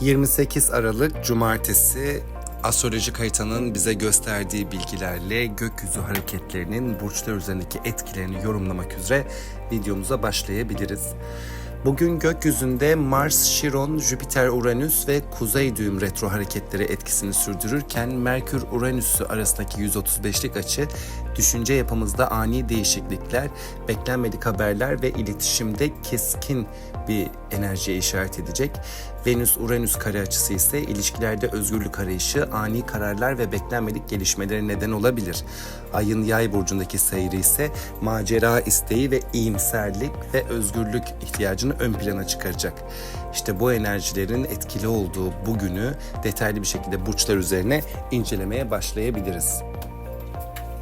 28 Aralık Cumartesi astrolojik haritanın bize gösterdiği bilgilerle gökyüzü hareketlerinin burçlar üzerindeki etkilerini yorumlamak üzere videomuza başlayabiliriz. Bugün gökyüzünde Mars, Şiron, Jüpiter, Uranüs ve Kuzey düğüm retro hareketleri etkisini sürdürürken Merkür Uranüs'ü arasındaki 135'lik açı düşünce yapımızda ani değişiklikler, beklenmedik haberler ve iletişimde keskin bir enerjiye işaret edecek. Venüs-Uranüs kare açısı ise ilişkilerde özgürlük arayışı, ani kararlar ve beklenmedik gelişmelere neden olabilir. Ayın yay burcundaki seyri ise macera isteği ve iyimserlik ve özgürlük ihtiyacını ön plana çıkaracak. İşte bu enerjilerin etkili olduğu bugünü detaylı bir şekilde burçlar üzerine incelemeye başlayabiliriz.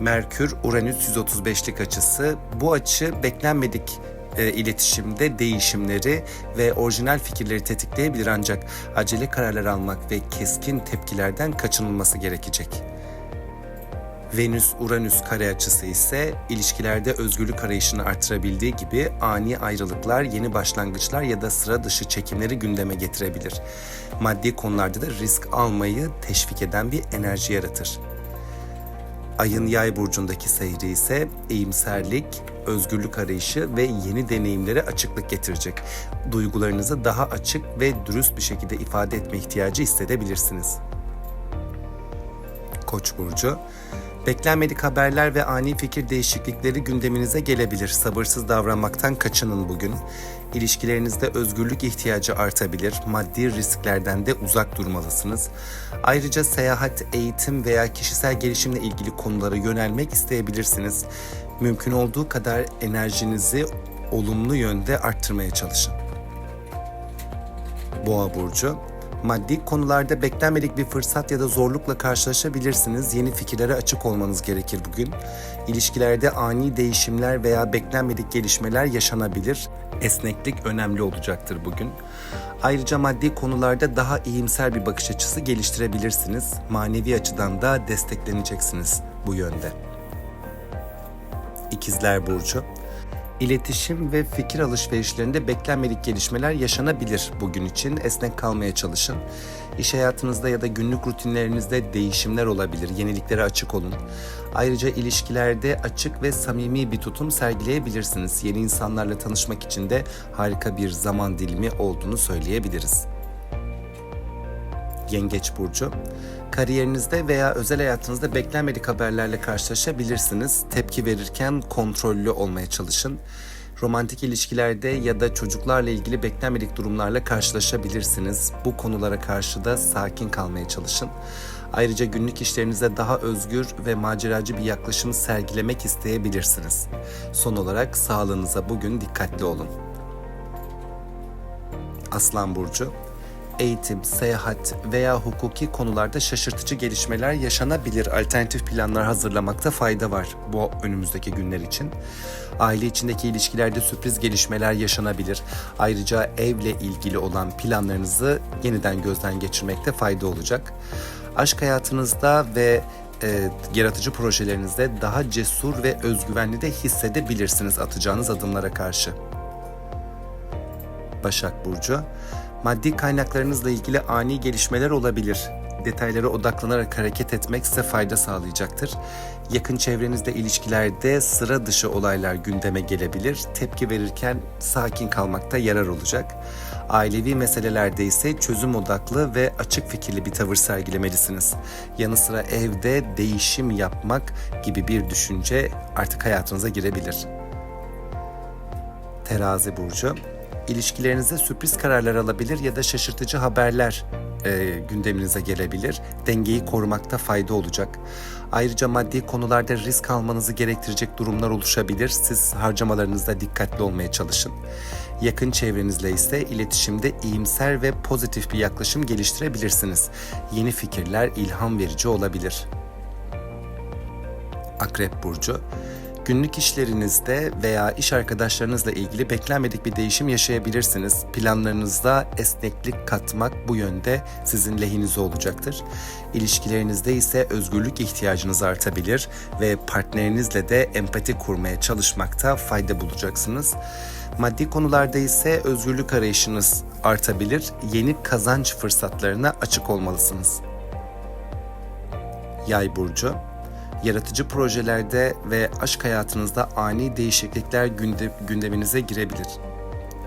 Merkür Uranüs 135'lik açısı. Bu açı beklenmedik e, iletişimde değişimleri ve orijinal fikirleri tetikleyebilir ancak acele kararlar almak ve keskin tepkilerden kaçınılması gerekecek. Venüs-Uranüs kare açısı ise ilişkilerde özgürlük arayışını artırabildiği gibi ani ayrılıklar, yeni başlangıçlar ya da sıra dışı çekimleri gündeme getirebilir. Maddi konularda da risk almayı teşvik eden bir enerji yaratır. Ayın yay burcundaki seyri ise iyimserlik, özgürlük arayışı ve yeni deneyimlere açıklık getirecek. Duygularınızı daha açık ve dürüst bir şekilde ifade etme ihtiyacı hissedebilirsiniz. Koç burcu Beklenmedik haberler ve ani fikir değişiklikleri gündeminize gelebilir. Sabırsız davranmaktan kaçının bugün. İlişkilerinizde özgürlük ihtiyacı artabilir. Maddi risklerden de uzak durmalısınız. Ayrıca seyahat, eğitim veya kişisel gelişimle ilgili konulara yönelmek isteyebilirsiniz. Mümkün olduğu kadar enerjinizi olumlu yönde arttırmaya çalışın. Boğa burcu Maddi konularda beklenmedik bir fırsat ya da zorlukla karşılaşabilirsiniz. Yeni fikirlere açık olmanız gerekir bugün. İlişkilerde ani değişimler veya beklenmedik gelişmeler yaşanabilir. Esneklik önemli olacaktır bugün. Ayrıca maddi konularda daha iyimser bir bakış açısı geliştirebilirsiniz. Manevi açıdan da destekleneceksiniz bu yönde. İkizler Burcu İletişim ve fikir alışverişlerinde beklenmedik gelişmeler yaşanabilir bugün için. Esnek kalmaya çalışın. İş hayatınızda ya da günlük rutinlerinizde değişimler olabilir. Yeniliklere açık olun. Ayrıca ilişkilerde açık ve samimi bir tutum sergileyebilirsiniz. Yeni insanlarla tanışmak için de harika bir zaman dilimi olduğunu söyleyebiliriz. Yengeç burcu. Kariyerinizde veya özel hayatınızda beklenmedik haberlerle karşılaşabilirsiniz. Tepki verirken kontrollü olmaya çalışın. Romantik ilişkilerde ya da çocuklarla ilgili beklenmedik durumlarla karşılaşabilirsiniz. Bu konulara karşı da sakin kalmaya çalışın. Ayrıca günlük işlerinizde daha özgür ve maceracı bir yaklaşım sergilemek isteyebilirsiniz. Son olarak sağlığınıza bugün dikkatli olun. Aslan burcu eğitim, seyahat veya hukuki konularda şaşırtıcı gelişmeler yaşanabilir. Alternatif planlar hazırlamakta fayda var bu önümüzdeki günler için. Aile içindeki ilişkilerde sürpriz gelişmeler yaşanabilir. Ayrıca evle ilgili olan planlarınızı yeniden gözden geçirmekte fayda olacak. Aşk hayatınızda ve e, yaratıcı projelerinizde daha cesur ve özgüvenli de hissedebilirsiniz atacağınız adımlara karşı. Başak Burcu Maddi kaynaklarınızla ilgili ani gelişmeler olabilir. Detaylara odaklanarak hareket etmek size fayda sağlayacaktır. Yakın çevrenizde ilişkilerde sıra dışı olaylar gündeme gelebilir. Tepki verirken sakin kalmakta yarar olacak. Ailevi meselelerde ise çözüm odaklı ve açık fikirli bir tavır sergilemelisiniz. Yanı sıra evde değişim yapmak gibi bir düşünce artık hayatınıza girebilir. Terazi burcu ilişkilerinizde sürpriz kararlar alabilir ya da şaşırtıcı haberler e, gündeminize gelebilir. Dengeyi korumakta fayda olacak. Ayrıca maddi konularda risk almanızı gerektirecek durumlar oluşabilir. Siz harcamalarınızda dikkatli olmaya çalışın. Yakın çevrenizle ise iletişimde iyimser ve pozitif bir yaklaşım geliştirebilirsiniz. Yeni fikirler ilham verici olabilir. Akrep burcu Günlük işlerinizde veya iş arkadaşlarınızla ilgili beklenmedik bir değişim yaşayabilirsiniz. Planlarınızda esneklik katmak bu yönde sizin lehinize olacaktır. İlişkilerinizde ise özgürlük ihtiyacınız artabilir ve partnerinizle de empati kurmaya çalışmakta fayda bulacaksınız. Maddi konularda ise özgürlük arayışınız artabilir. Yeni kazanç fırsatlarına açık olmalısınız. Yay burcu yaratıcı projelerde ve aşk hayatınızda ani değişiklikler günde, gündeminize girebilir.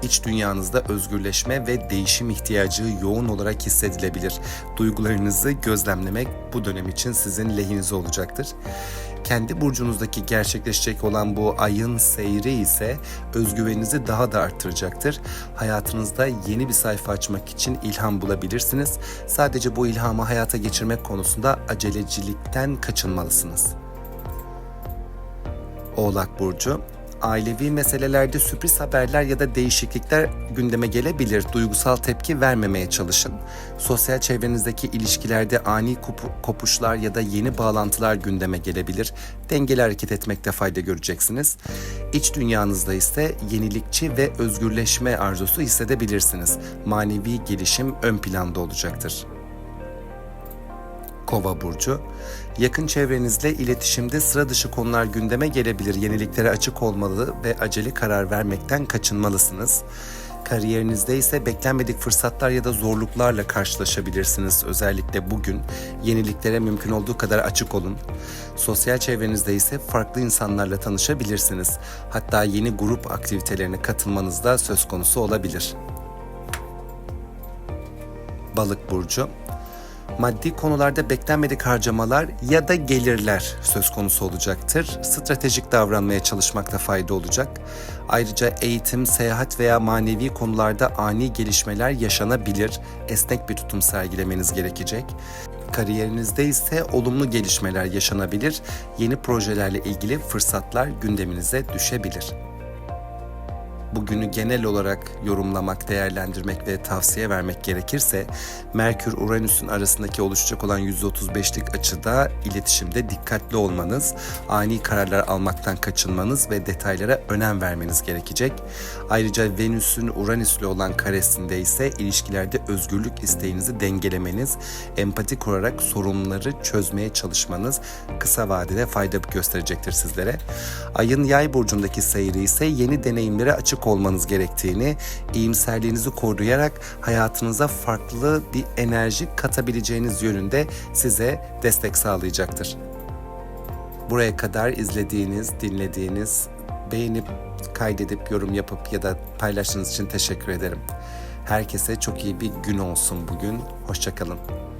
İç dünyanızda özgürleşme ve değişim ihtiyacı yoğun olarak hissedilebilir. Duygularınızı gözlemlemek bu dönem için sizin lehinize olacaktır. Kendi burcunuzdaki gerçekleşecek olan bu ayın seyri ise özgüveninizi daha da arttıracaktır. Hayatınızda yeni bir sayfa açmak için ilham bulabilirsiniz. Sadece bu ilhamı hayata geçirmek konusunda acelecilikten kaçınmalısınız. Oğlak Burcu Ailevi meselelerde sürpriz haberler ya da değişiklikler gündeme gelebilir. Duygusal tepki vermemeye çalışın. Sosyal çevrenizdeki ilişkilerde ani kopu- kopuşlar ya da yeni bağlantılar gündeme gelebilir. Dengeli hareket etmekte fayda göreceksiniz. İç dünyanızda ise yenilikçi ve özgürleşme arzusu hissedebilirsiniz. Manevi gelişim ön planda olacaktır. Kova burcu. Yakın çevrenizle iletişimde sıra dışı konular gündeme gelebilir. Yeniliklere açık olmalı ve acele karar vermekten kaçınmalısınız. Kariyerinizde ise beklenmedik fırsatlar ya da zorluklarla karşılaşabilirsiniz. Özellikle bugün yeniliklere mümkün olduğu kadar açık olun. Sosyal çevrenizde ise farklı insanlarla tanışabilirsiniz. Hatta yeni grup aktivitelerine katılmanız da söz konusu olabilir. Balık burcu maddi konularda beklenmedik harcamalar ya da gelirler söz konusu olacaktır. Stratejik davranmaya çalışmakta fayda olacak. Ayrıca eğitim, seyahat veya manevi konularda ani gelişmeler yaşanabilir. Esnek bir tutum sergilemeniz gerekecek. Kariyerinizde ise olumlu gelişmeler yaşanabilir. Yeni projelerle ilgili fırsatlar gündeminize düşebilir bugünü genel olarak yorumlamak, değerlendirmek ve tavsiye vermek gerekirse Merkür Uranüs'ün arasındaki oluşacak olan %35'lik açıda iletişimde dikkatli olmanız, ani kararlar almaktan kaçınmanız ve detaylara önem vermeniz gerekecek. Ayrıca Venüs'ün Uranüs'le olan karesinde ise ilişkilerde özgürlük isteğinizi dengelemeniz, empati kurarak sorunları çözmeye çalışmanız kısa vadede fayda gösterecektir sizlere. Ayın yay burcundaki seyri ise yeni deneyimlere açık olmanız gerektiğini, iyimserliğinizi koruyarak hayatınıza farklı bir enerji katabileceğiniz yönünde size destek sağlayacaktır. Buraya kadar izlediğiniz, dinlediğiniz, beğenip, kaydedip, yorum yapıp ya da paylaştığınız için teşekkür ederim. Herkese çok iyi bir gün olsun bugün. Hoşçakalın.